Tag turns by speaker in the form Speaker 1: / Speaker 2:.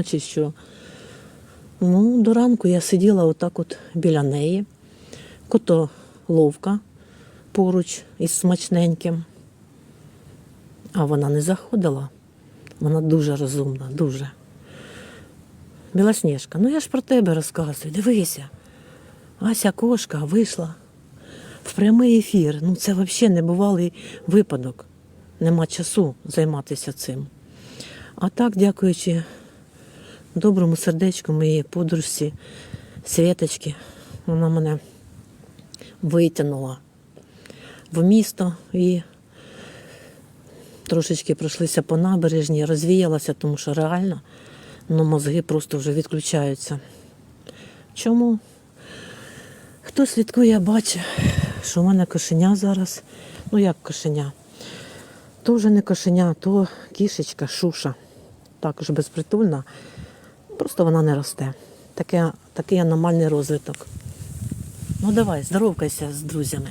Speaker 1: ночі, що ну, до ранку я сиділа отак от біля неї, котоловка поруч із смачненьким. А вона не заходила. Вона дуже розумна, дуже. Білосніжка, ну я ж про тебе розказую. Дивися. Ася кошка вийшла в прямий ефір. Ну це взагалі небувалий випадок. Нема часу займатися цим. А так, дякуючи доброму сердечку моєї подружці Світочки, вона мене витягнула в місто і трошечки пройшлися по набережні, розвіялася, тому що реально ну, мозги просто вже відключаються. Чому? Хто слідкує, бачить, що в мене кошеня зараз. Ну як кошеня? То вже не кошеня, то кішечка, шуша. Також безпритульна. Просто вона не росте. Таке, такий аномальний розвиток. Ну давай, здоровкайся з друзями.